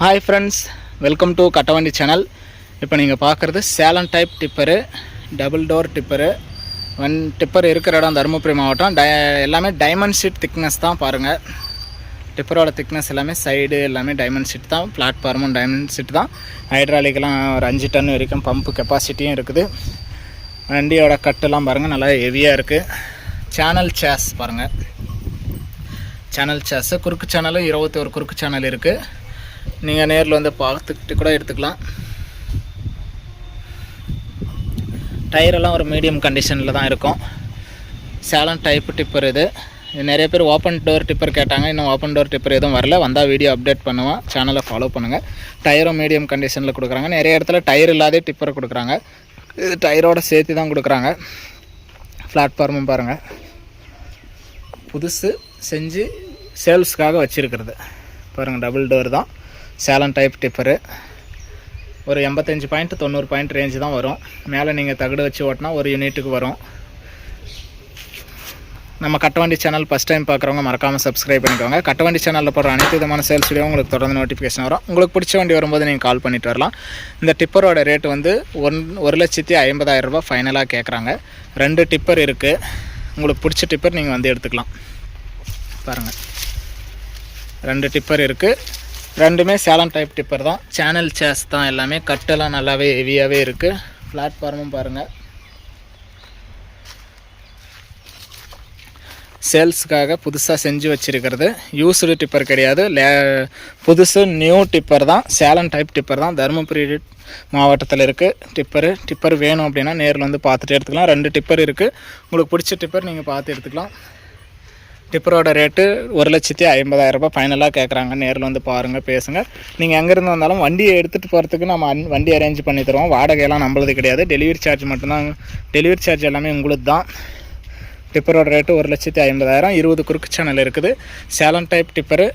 Hi friends welcome to Kattavandi channel இப்போ நீங்கள் பார்க்குறது Salem type tipper double door tipper one tipper இருக்கிற இடம் தருமபுரி மாவட்டம். டை எல்லாமே டைமண்ட் ஷீட் திக்னஸ் தான் பாருங்கள் டிப்பரோட திக்னஸ் எல்லாமே சைடு எல்லாமே டைமண்ட் ஷீட் தான். பிளாட்ஃபார்மும் டைமண்ட் ஷீட் தான். ஹைட்ராலிக்கெலாம் ஒரு அஞ்சு டன் வரைக்கும் பம்பு கெப்பாசிட்டியும் இருக்குது. வண்டியோட கட்டெல்லாம் பாருங்கள் நல்லா ஹெவியாக இருக்குது சேனல் சேஸ் பாருங்கள் சேனல் சேஸு குறுக்கு சேனலும் இருபத்தி ஒரு குறுக்கு சேனல் இருக்குது நீங்கள் நேரில் வந்து பார்த்துக்கிட்டு கூட எடுத்துக்கலாம். டயரெல்லாம் ஒரு மீடியம் கண்டிஷனில் தான் இருக்கும். சேலம் டைப் டிப்பர் இது. இது நிறைய பேர் ஓப்பன் டோர் டிப்பர் கேட்டாங்க. இன்னும் ஓப்பன் டோர் டிப்பர் எதுவும் வரல. வந்தால் வீடியோ அப்டேட் பண்ணுவேன் சேனலை ஃபாலோ பண்ணுங்கள் டயரும் மீடியம் கண்டிஷனில் கொடுக்குறாங்க. நிறைய இடத்துல டயர் இல்லாதே டிப்பர் கொடுக்குறாங்க. இது டயரோட சேர்த்து தான் கொடுக்குறாங்க. பிளாட்ஃபார்மும் பாருங்கள் புதுசு செஞ்சு சேல்ஸ்க்காக வச்சுருக்கிறது. பாருங்கள் டபுள் டோர் தான். சேலம் டைப் டிப்பரு ஒரு எண்பத்தஞ்சு பாயிண்ட் தொண்ணூறு பாயிண்ட் ரேஞ்சு தான் வரும். மேலே நீங்கள் தகடு வச்சு ஓட்டினா ஒரு யூனிட்டுக்கு வரும். நம்ம கட்டவண்டி சேனல் ஃபஸ்ட் டைம் பார்க்குறவங்க மறக்காமல் சப்ஸ்கிரைப் பண்ணிக்கோங்க. கட்டவண்டி சேனலில் போடுற அனைத்து விதமான சேல்ஸ் வீடியோ உங்களுக்கு தொடர்ந்து நோட்டிஃபிகேஷன் வரும். உங்களுக்கு பிடிச்ச வண்டி வரும்போது நீங்கள் கால் பண்ணிட்டு வரலாம். இந்த டிப்பரோட ரேட் வந்து ஒன் ஒரு லட்சத்தி ஐம்பதாயிரம் ரூபா ஃபைனலாக கேட்குறாங்க ரெண்டு டிப்பர் இருக்குது உங்களுக்கு பிடிச்ச டிப்பர் நீங்கள் வந்து எடுத்துக்கலாம். பாருங்கள் ரெண்டு டிப்பர் இருக்குது ரெண்டுமே சேலம் டைப் டிப்பர் தான். சேனல் சேஸ் தான் எல்லாமே. கட்டெல்லாம் நல்லாவே ஹெவியாகவே இருக்குது பிளாட்ஃபார்மும் பாருங்கள் சேல்ஸுக்காக புதுசாக செஞ்சு வச்சுருக்கிறது. யூஸ்டு டிப்பர் கிடையாது. லே புதுசு நியூ டிப்பர் தான். சேலம் டைப் டிப்பர் தான். தருமபுரி மாவட்டத்தில் இருக்குது டிப்பரு டிப்பர் வேணும் அப்படின்னா நேரில் வந்து பார்த்துட்டு எடுத்துக்கலாம். ரெண்டு டிப்பர் இருக்குது உங்களுக்கு பிடிச்ச டிப்பர் நீங்கள் பார்த்து எடுத்துக்கலாம். டிப்பரோட ரேட்டு ஒரு லட்சத்தி ஐம்பதாயிரம் ரூபாய் ஃபைனலாக கேட்குறாங்க நேரில் வந்து பாருங்கள் பேசுங்கள் நீங்கள் எங்கேருந்து வந்தாலும் வண்டியை எடுத்துகிட்டு போகிறதுக்கு நம்ம அன் வண்டி அரேஞ்ச் பண்ணி தருவோம். வாடகையெல்லாம் நம்மளது கிடையாது. டெலிவரி சார்ஜ் மட்டும்தான். டெலிவரி சார்ஜ் எல்லாமே உங்களுக்கு தான் டிப்பரோட ரேட்டு ஒரு லட்சத்தி ஐம்பதாயிரம். இருபது குறுக்கு சேனல் இருக்குது. Salem type tipper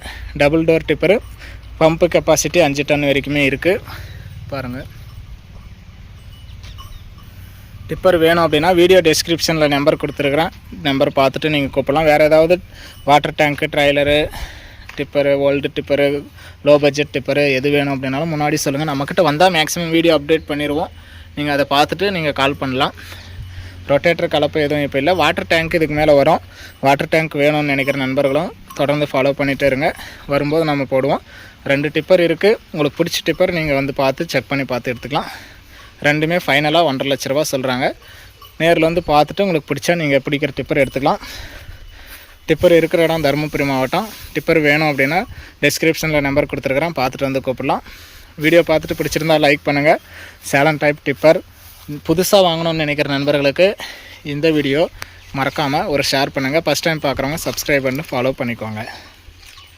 double door tipper pump capacity அஞ்சு டன் வரைக்குமே இருக்குது பாருங்கள் டிப்பர் வேணும் அப்படின்னா வீடியோ டிஸ்கிரிப்ஷனில் நம்பர் கொடுத்துருக்குறேன். நம்பர் பார்த்துட்டு நீங்கள் கூப்பிடலாம். வேறு ஏதாவது வாட்டர் டேங்க்கு trailer tipper old tipper low budget tipper எது வேணும் அப்படின்னாலும் முன்னாடி சொல்லுங்கள் நம்மக்கிட்ட வந்தால் மேக்ஸிமம் வீடியோ அப்டேட் பண்ணிடுவோம். நீங்கள் அதை பார்த்துட்டு நீங்கள் கால் பண்ணலாம். ரொட்டேட்டர் கலப்பு எதுவும் இப்போ இல்லை. வாட்டர் டேங்க் இதுக்கு மேலே வரும். வாட்டர் டேங்க் வேணும்னு நினைக்கிற நண்பர்களும் தொடர்ந்து ஃபாலோ பண்ணிகிட்டே இருங்க. வரும்போது நம்ம போடுவோம். ரெண்டு டிப்பர் இருக்குது உங்களுக்கு பிடிச்ச டிப்பர் நீங்கள் வந்து பார்த்து செக் பண்ணி பார்த்து எடுத்துக்கலாம். ரெண்டுமே ஃபைனலாக ஒன்றரை லட்ச ரூபா சொல்கிறாங்க நேரில் வந்து பார்த்துட்டு உங்களுக்கு பிடிச்சா நீங்கள் பிடிக்கிற டிப்பர் எடுத்துக்கலாம். டிப்பர் இருக்கிற இடம் தருமபுரி மாவட்டம். டிப்பர் வேணும் அப்படின்னா டிஸ்கிரிப்ஷனில் நம்பர் கொடுத்துருக்குறேன். பார்த்துட்டு வந்து கூப்பிடலாம். வீடியோ பார்த்துட்டு பிடிச்சிருந்தா லைக் பண்ணுங்கள் சேலன் டைப் டிப்பர் புதுசாக வாங்கணும்னு நினைக்கிற நண்பர்களுக்கு இந்த வீடியோ மறக்காமல் ஒரு ஷேர் பண்ணுங்கள் ஃபஸ்ட் டைம் பார்க்குறவங்க சப்ஸ்கிரைப் பண்ணி ஃபாலோ பண்ணிக்கோங்க.